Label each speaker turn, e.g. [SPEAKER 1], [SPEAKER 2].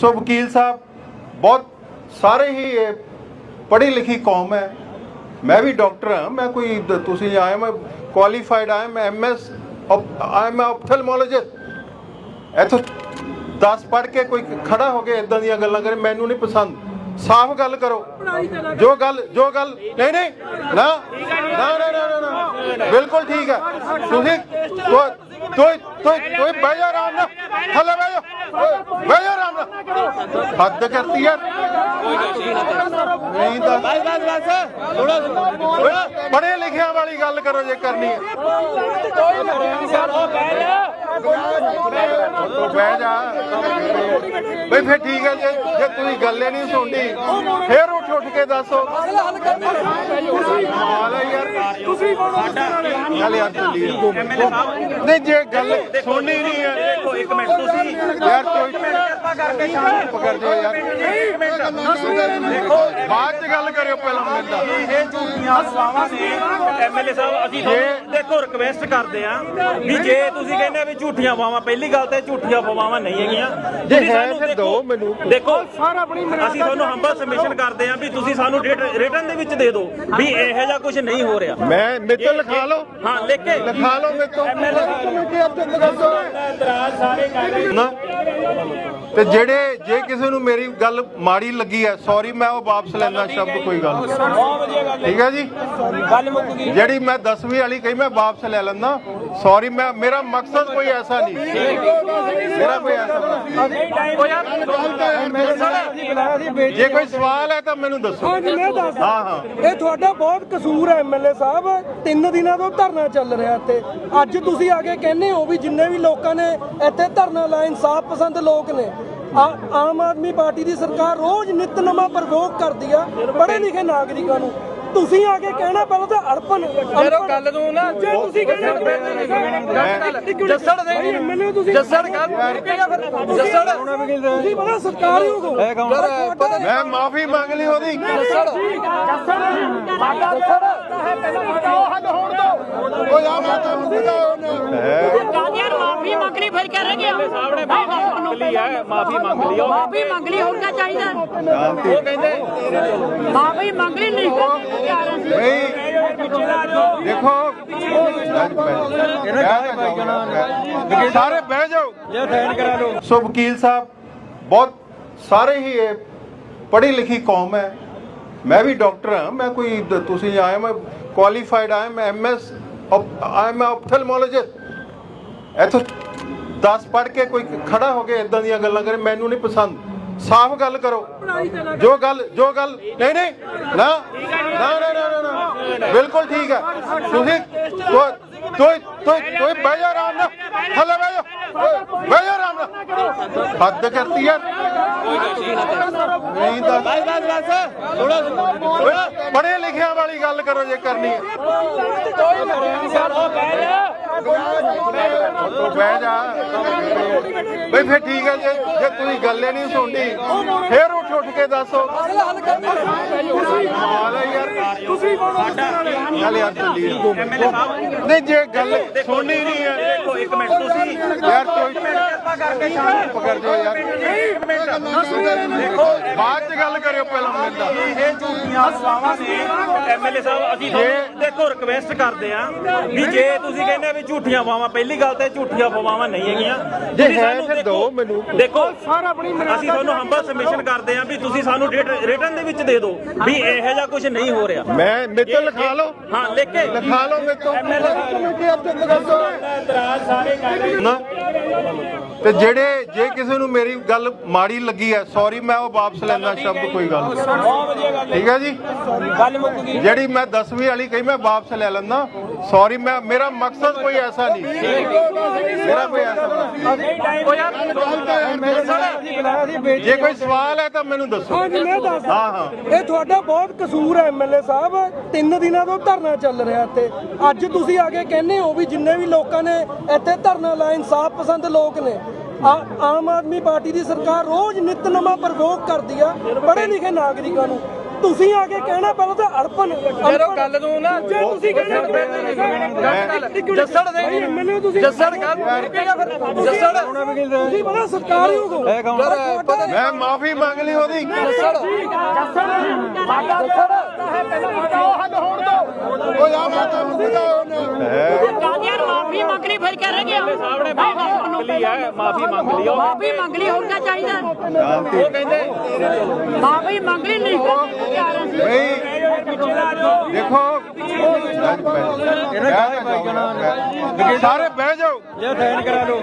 [SPEAKER 1] ਸੋ ਵਕੀਲ ਸਾਹਿਬ ਬਹੁਤ ਸਾਰੇ ਹੀ ਪੜ੍ਹੀ ਲਿਖੀ ਕੌਮ ਹੈ। ਮੈਂ ਵੀ ਡਾਕਟਰ ਹਾਂ ਮੈਂ ਕੋਈ ਤੁਸੀਂ ਆਏ ਮੈਂ ਕੁਆਲੀਫਾਈਡ ਆਇਆ ਮੈਂ ਐਮਐਸ ਆਈ ਐਮ ਆਪਥਲਮੋਲੋਜਿਸਟ ਇੱਥੋਂ 10 ਪੜ੍ਹ ਕੇ ਕੋਈ ਖੜਾ ਹੋ ਕੇ ਇਦਾਂ ਦੀਆਂ ਗੱਲਾਂ ਕਰੇ ਮੈਨੂੰ ਨਹੀਂ ਪਸੰਦ। ਸਾਫ਼ ਗੱਲ ਕਰੋ। ਜੋ ਗੱਲ ਜੋ ਗੱਲ ਨਹੀਂ ਨਹੀਂ ਨਾ ਨਾ ਨਾ, ਨਾ ਬਿਲਕੁਲ ਠੀਕ ਹੈ। ਤੁਸੀਂ ਤੋ ਤੋ ਤੋ ਬਹਿ ਜਾ ਆਰਾਮ ਨਾਲ। ਹਲੇ ਬਹਿ ਜਾ। ਓਏ, ਬਹਿ ਜਾ ਆਰਾਮ ਨਾਲ। ਹੱਦ ਕਰਤੀ ਯਾਰ। ਨਹੀਂ ਤਾਂ
[SPEAKER 2] ਬਸ ਬਸ ਬਸ
[SPEAKER 1] ਓਏ, ਪੜ੍ਹੇ ਲਿਖਿਆਂ ਵਾਲੀ ਗੱਲ ਕਰੋ ਜੇ ਕਰਨੀ ਹੈ। ਤੋ ਬਹਿ ਜਾ। ਬਈ ਫਿਰ ਠੀਕ ਹੈ ਜੇ ਜੇ ਤੁਸੀਂ ਗੱਲੇ ਨਹੀਂ ਸੁਣਦੀ ਫੇਰ ਉੱਠ ਉੱਠ ਕੇ ਦੱਸੋ। ਹੈ?
[SPEAKER 3] ਤੁਸੀਂ ਕੌਣ
[SPEAKER 1] ਚੱਲ ਯਾਰ ਚੱਲੀਏ ਨਹੀਂ ਜੇ ਗੱਲ ਸੁਣਨੀ ਨਹੀਂ ਹੈ।
[SPEAKER 2] ਦੇਖੋ ਇੱਕ ਮਿੰਟ ਤੁਸੀਂ
[SPEAKER 1] ਯਾਰ ਕੋਈ
[SPEAKER 2] ਕਰਕੇ ਸ਼ਾਂਤ
[SPEAKER 1] ਪਕੜ ਦਿਓ ਯਾਰ। ਬਾਅਦ ਚ ਗੱਲ ਕਰਿਓ ਪਹਿਲਾਂ ਮੇਰੇ ਨਾਲ
[SPEAKER 2] ਇਹ ਝੂਠੀਆਂ ਅਫਵਾਹਾਂ ਨੇ ਐਮਐਲਏ ਸਾਹਿਬ ਅਸੀਂ ਤੁਹਾਨੂੰ ਦੇਖੋ ਰਿਕਵੈਸਟ ਕਰਦੇ ਆ ਵੀ ਜੇ ਤੁਸੀਂ ਕਹਿੰਦੇ ਆ ਵੀ ਝੂਠੀਆਂ ਅਫਵਾਹਾਂ ਪਹਿਲੀ ਗੱਲ ਤੇ ਝੂਠੀਆਂ ਅਫਵਾਹਾਂ ਨਹੀਂ ਹੈਗੀਆਂ।
[SPEAKER 1] ਜੇ
[SPEAKER 2] ਤੁਸੀਂ
[SPEAKER 1] ਹੈ
[SPEAKER 2] ਸਾਨੂੰ
[SPEAKER 1] ਫਿਰ
[SPEAKER 2] ਦੇਖੋ-
[SPEAKER 1] ਦਿਓ ਮੈਨੂੰ।
[SPEAKER 2] ਦੇਖੋ ਅਸੀਂ ਤੁਹਾਨੂੰ ਹੰਬਲ ਸਬਮਿਸ਼ਨ ਕਰਦੇ ਆ ਵੀ ਤੁਸੀਂ ਸਾਨੂੰ ਰਿਟਰਨ ਦੇ ਵਿੱਚ ਦੇ ਦਿਓ ਵੀ ਇਹੋ ਜਿਹਾ ਕੁਝ ਨਹੀਂ ਹੋ ਰਿਹਾ।
[SPEAKER 1] ਮੈਂ ਲਿਖਾ ਲਓ।
[SPEAKER 2] ਹਾਂ ਲਿਖ ਕੇ।
[SPEAKER 1] ਲਿਖਾ ਲਓ ਕਮੇਟੀ ਆਪ ਤੇ ਜਿਹੜੇ ਜੇ ਕਿਸੇ ਨੂੰ ਮੇਰੀ ਗੱਲ ਮਾੜੀ ਲੱਗੀ ਹੈ ਸੌਰੀ ਮੈਂ ਉਹ ਵਾਪਸ ਲੈਣਾ ਸ਼ਬਦ ਕੋਈ ਗੱਲ ਨਹੀਂ। ਠੀਕ ਹੈ ਜੀ?
[SPEAKER 2] ਗੱਲ ਮੁੱਕ ਗਈ
[SPEAKER 1] ਜਿਹੜੀ ਮੈਂ 10ਵੀਂ ਵਾਲੀ ਕਹੀ ਮੈਂ ਵਾਪਸ ਲੈ ਲੈਂਦਾ। ਸੌਰੀ ਮੈਂ ਮੇਰਾ ਮਕਸਦ ਕੋਈ ਐਸਾ ਨਹੀਂ। ਮੇਰਾ ਕੋਈ ਐਸਾ ਨਹੀਂ। ਜੇ ਕੋਈ ਸਵਾਲ ਹੈ ਤਾਂ ਮੈਨੂੰ ਦੱਸੋ।
[SPEAKER 3] ਹਾਂਜੀ ਮੈਂ ਦੱਸ
[SPEAKER 1] ਹਾਂ ਹਾਂ।
[SPEAKER 3] ਇਹ ਤੁਹਾਡਾ ਬਹੁਤ ਕਸੂਰ ਹੈ ਐਮਐਲਏ ਸਾਹਿਬ। ਤਿੰਨ ਦਿਨਾਂ ਤੋਂ ਧਰਨਾ ਚੱਲ ਰਿਹਾ ਇੱਥੇ। ਅੱਜ ਤੁਸੀਂ ਆ ਕੇ ਕਹਿੰਦੇ ਹੋ ਵੀ ਜਿੰਨੇ ਵੀ ਲੋਕਾਂ ਨੇ ਇੱਥੇ ਧਰਨਾ ਲਾਇਆ ਇਨਸਾਫ ਪਸੰਦ ਲੋਕ ਨੇ। ਆ- ਆਮ ਆਦਮੀ ਪਾਰਟੀ ਦੀ ਸਰਕਾਰ ਰੋਜ਼ ਨਿਤ ਨਵਾਂ ਪ੍ਰਵੋਕ ਕਰਦੀ ਆ ਪੜ੍ਹੇ ਲਿਖੇ ਨਾਗਰਿਕਾਂ ਨੂੰ। ਤੁਸੀਂ ਆ ਕੇ ਕਹਿਣਾ ਪਹਿਲਾਂ ਤਾਂ ਅੜਪਨ
[SPEAKER 4] ਜਦੋਂ ਗੱਲ ਨੂੰ ਨਾ
[SPEAKER 3] ਜੇ ਤੁਸੀਂ ਕਹਿੰਦੇ
[SPEAKER 4] ਜੱਸੜ ਦੇ
[SPEAKER 3] ਐਮਐਲਏ ਤੁਸੀਂ
[SPEAKER 4] ਜੱਸੜ ਗੱਲ ਜੱਸੜ
[SPEAKER 3] ਤੁਸੀਂ ਬੜਾ ਸਤਿਕਾਰਯੋਗ ਹੋ।
[SPEAKER 4] ਨਹੀਂ
[SPEAKER 1] ਮੈਂ ਮਾਫੀ ਮੰਗ ਲਈ ਉਹਦੀ। ਉਹ ਯਾਰ ਮੈਂ ਤੁਹਾਨੂੰ ਪਤਾ
[SPEAKER 5] ਕਾਦੀਆਂ ਮਾਫੀ ਮੰਗ ਲਈ ਫਿਰ ਕਰਾਂਗੇ
[SPEAKER 2] ਸਾਹਿਬ ਨੇ ਮਾਫੀ ਮੰਗ ਲਈ ਹੈ ਮਾਫੀ ਮੰਗ ਲਈ। ਉਹ
[SPEAKER 5] ਮਾਫੀ ਮੰਗ ਲਈ ਹੋਰ ਕੀ ਚਾਹੀਦਾ?
[SPEAKER 2] ਉਹ ਕਹਿੰਦੇ
[SPEAKER 5] ਮਾਫੀ ਮੰਗ ਲਈ ਨਹੀਂ
[SPEAKER 1] ਬਈ ਦੇਖੋ ਸਾਰੇ ਬਹਿ ਜਾਓ।
[SPEAKER 4] ਇਹ ਸਾਈਨ ਕਰਾ ਲਓ।
[SPEAKER 1] ਸੋ ਵਕੀਲ ਸਾਹਿਬ ਬਹੁਤ ਸਾਰੇ ਹੀ ਪੜ੍ਹੀ ਲਿਖੀ ਕੌਮ ਹੈ। ਮੈਂ ਵੀ ਡਾਕਟਰ ਹਾਂ ਮੈਂ ਕੋਈ ਤੁਸੀਂ ਆਏ ਮੈਂ ਕੁਆਲੀਫਾਈਡ ਆਇਆ ਮੈਂ ਐਮਐਸ ਆਈ ਐਮ ਆਪਥਲਮੋਲੋਜਿਸਟ ਇੱਥੋਂ 10 ਪੜ੍ਹ ਕੇ ਕੋਈ ਖੜਾ ਹੋ ਕੇ ਇਦਾਂ ਦੀਆਂ ਗੱਲਾਂ ਕਰੇ ਮੈਨੂੰ ਨਹੀਂ ਪਸੰਦ। ਸਾਫ਼ ਗੱਲ ਕਰੋ। ਜੋ ਗੱਲ ਜੋ ਗੱਲ ਨਹੀਂ ਨਹੀਂ ਨਾ ਨਾ ਨਾ ਨਾ ਬਿਲਕੁਲ ਠੀਕ ਹੈ। ਤੁਸੀਂ ਤੋ ਤੋ ਤੋ ਕੋਈ ਬਹਿ ਜਾ ਆਰਾਮ ਨਾਲ। ਹਲੇ ਬਹਿ ਜਾ। ਬਹਿ ਜਾ ਆਰਾਮ ਨਾਲ। ਹੱਦ ਕਰਤੀ ਯਾਰ। ਨਹੀਂ ਤਾਂ
[SPEAKER 2] ਬਸ ਬਸ ਬਸ ਥੋੜਾ
[SPEAKER 1] ਪੜ੍ਹੇ ਲਿਖਿਆਂ ਵਾਲੀ ਗੱਲ ਕਰੋ ਜੇ ਕਰਨੀ ਹੈ। ਤੋ ਬਹਿ ਜਾ। ਬਈ ਫਿਰ ਠੀਕ ਹੈ ਜੇ ਜੇ ਤੁਸੀਂ ਗੱਲੇ ਨਹੀਂ ਸੁਣਦੀ ਫੇਰ ਉੱਠ ਉੱਠ ਕੇ ਦੱਸੋ। ਹਾਲ ਹੈ ਯਾਰ।
[SPEAKER 3] ਤੁਸੀਂ
[SPEAKER 1] ਯਾਰ ਨਹੀਂ ਜੇ ਗੱਲ ਸੁਣਨੀ ਨਹੀਂ ਹੈ।
[SPEAKER 2] ਦੇਖੋ ਇੱਕ ਮਿੰਟ ਤੁਸੀਂ।
[SPEAKER 1] ਯਾਰ ਕੋਈ
[SPEAKER 2] ਕਿਰਪਾ ਕਰਕੇ ਸ਼ਾਂਤ
[SPEAKER 1] ਪਕੜ ਦਿਓ ਯਾਰ ਬਾਅਦ ਚ ਗੱਲ ਕਰਿਓ ਪਹਿਲਾਂ ਨਾਲ
[SPEAKER 2] ਇਹ ਝੂਠੀਆਂ ਅਫਵਾਹਾਂ ਨੇ। ਐਮਐਲਏ ਸਾਹਿਬ ਅਸੀਂ ਦੇਖੋ ਰਿਕਵੈਸਟ ਕਰਦੇ ਆ ਵੀ ਜੇ ਤੁਸੀਂ ਕਹਿੰਦੇ ਆ ਵੀ ਝੂਠੀਆਂ ਅਫਵਾਹਾਂ ਪਹਿਲੀ ਗੱਲ ਤੇ ਝੂਠੀਆਂ ਅਫਵਾਹਾਂ ਨਹੀਂ ਹੈਗੀਆਂ।
[SPEAKER 1] ਜੇ
[SPEAKER 2] ਤੁਸੀਂ
[SPEAKER 1] ਹੈ
[SPEAKER 2] ਸਾਨੂੰ
[SPEAKER 1] ਫਿਰ
[SPEAKER 2] ਦੇਖੋ-
[SPEAKER 1] ਦਿਓ ਮੈਨੂੰ।
[SPEAKER 2] ਦੇਖੋ
[SPEAKER 3] ਸਰ ਆਪਣੀ
[SPEAKER 2] ਅਸੀਂ ਤੁਹਾਨੂੰ ਹੰਬਲ ਸਬਮਿਸ਼ਨ ਕਰਦੇ ਆ ਵੀ ਤੁਸੀਂ ਸਾਨੂੰ ਰਿਟਰਨ ਦੇ ਵਿੱਚ ਦੇ ਦਿਓ ਵੀ ਇਹੋ ਜਿਹਾ ਕੁਝ ਨਹੀਂ ਹੋ ਰਿਹਾ।
[SPEAKER 1] ਮੈਂ ਮੇਰੇ ਤੋਂ ਲਿਖਾ ਲਓ।
[SPEAKER 2] ਹਾਂ ਲਿਖ ਕੇ।
[SPEAKER 1] ਲਿਖਾ ਲਓ ਮੇਰੇ ਤੋਂ। ਕਮੇਟੀ ਆਪ ਚੁੱਪ ਕਰ ਦਿਓ ਨਾ। ਤੇ ਜਿਹੜੇ ਜੇ ਕਿਸੇ ਨੂੰ ਮੇਰੀ ਗੱਲ ਮਾੜੀ ਲੱਗੀ ਹੈ ਸੌਰੀ ਮੈਂ ਉਹ ਵਾਪਸ ਲੈਣਾ ਸ਼ਬਦ ਕੋਈ ਗੱਲ ਨਹੀਂ। ਠੀਕ ਹੈ ਜੀ?
[SPEAKER 4] ਗੱਲ ਮੁੱਕ ਗਈ।
[SPEAKER 1] ਜਿਹੜੀ ਮੈਂ 10ਵੀਂ ਵਾਲੀ ਕਹੀ ਮੈਂ ਵਾਪਸ ਲੈ ਲੈਂਦਾ। ਸੌਰੀ ਮੈਂ ਮੇਰਾ ਮਕਸਦ ਕੋਈ ਐਸਾ ਨਹੀਂ। ਮੇਰਾ ਕੋਈ ਐਸਾ ਨਹੀਂ। ਜੇ ਕੋਈ ਸਵਾਲ ਹੈ ਤਾਂ ਮੈਨੂੰ ਦੱਸੋ।
[SPEAKER 3] ਹਾਂਜੀ ਮੈਂ ਦੱਸ
[SPEAKER 1] ਹਾਂ ਹਾਂ।
[SPEAKER 3] ਇਹ ਤੁਹਾਡਾ ਬਹੁਤ ਕਸੂਰ ਹੈ ਐਮਐਲਏ ਸਾਹਿਬ। ਤਿੰਨ ਦਿਨਾਂ ਤੋਂ ਧਰਨਾ ਚੱਲ ਰਿਹਾ ਇੱਥੇ। ਅੱਜ ਤੁਸੀਂ ਆ ਕੇ ਕਹਿੰਦੇ ਹੋ ਵੀ ਜਿੰਨੇ ਵੀ ਲੋਕਾਂ ਨੇ ਇੱਥੇ ਧਰਨਾ ਲਾਇਆ ਇਨਸਾਫ ਪਸੰਦ ਲੋਕ ਨੇ। ਆ- ਆਮ ਆਦਮੀ ਪਾਰਟੀ ਦੀ ਸਰਕਾਰ ਰੋਜ਼ ਨਿਤ ਨਵਾਂ ਪ੍ਰਵੋਕ ਕਰਦੀ ਆ ਪੜ੍ਹੇ ਲਿਖੇ ਨਾਗਰਿਕਾਂ ਨੂੰ। ਤੁਸੀਂ ਆ ਕੇ ਕਹਿਣਾ ਪਹਿਲਾਂ ਤਾਂ ਅੜਪਨ
[SPEAKER 4] ਜਦੋਂ ਗੱਲ ਨੂੰ ਨਾ
[SPEAKER 3] ਜੇ ਤੁਸੀਂ ਕਹਿੰਦੇ
[SPEAKER 4] ਜੱਸੜ ਦੇ
[SPEAKER 3] ਐਮਐਲਏ ਤੁਸੀਂ
[SPEAKER 4] ਜੱਸੜ ਗੱਲ ਜੱਸੜ
[SPEAKER 3] ਤੁਸੀਂ ਬੜਾ ਸਤਿਕਾਰਯੋਗ ਹੋ
[SPEAKER 4] ਯਾਰ ਪਤਾ
[SPEAKER 1] ਮੈਂ ਮਾਫੀ ਮੰਗ ਲਈ ਉਹਦੀ। ਉਹ ਯਾਰ ਮੈਂ ਤੁਹਾਨੂੰ ਉਹਨੇ
[SPEAKER 5] ਗਾਂਧੀਆਂ ਨੂੰ ਮਾਫੀ ਮੰਗ ਲਈ ਫਿਰ ਕਹਿ ਰਹੇ ਕਿ
[SPEAKER 2] ਸਾਹਿਬ ਨੇ ਮਾਫੀ ਮੰਗ ਲਈ ਹੈ ਮਾਫੀ ਮੰਗ ਲਈ ਉਹ
[SPEAKER 5] ਮਾਫੀ ਮੰਗ ਲਈ ਹੋਰ ਕੀ ਚਾਹੀਦਾ?
[SPEAKER 2] ਉਹ ਕਹਿੰਦੇ
[SPEAKER 5] ਮਾਫੀ ਮੰਗ ਲਈ ਨਹੀਂ ਜਾ
[SPEAKER 1] ਬਈ ਦੇਖੋ ਸਾਰੇ ਬਹਿ ਜਾਓ।
[SPEAKER 2] ਇਹ ਸਾਈਨ ਕਰਾ ਲਓ।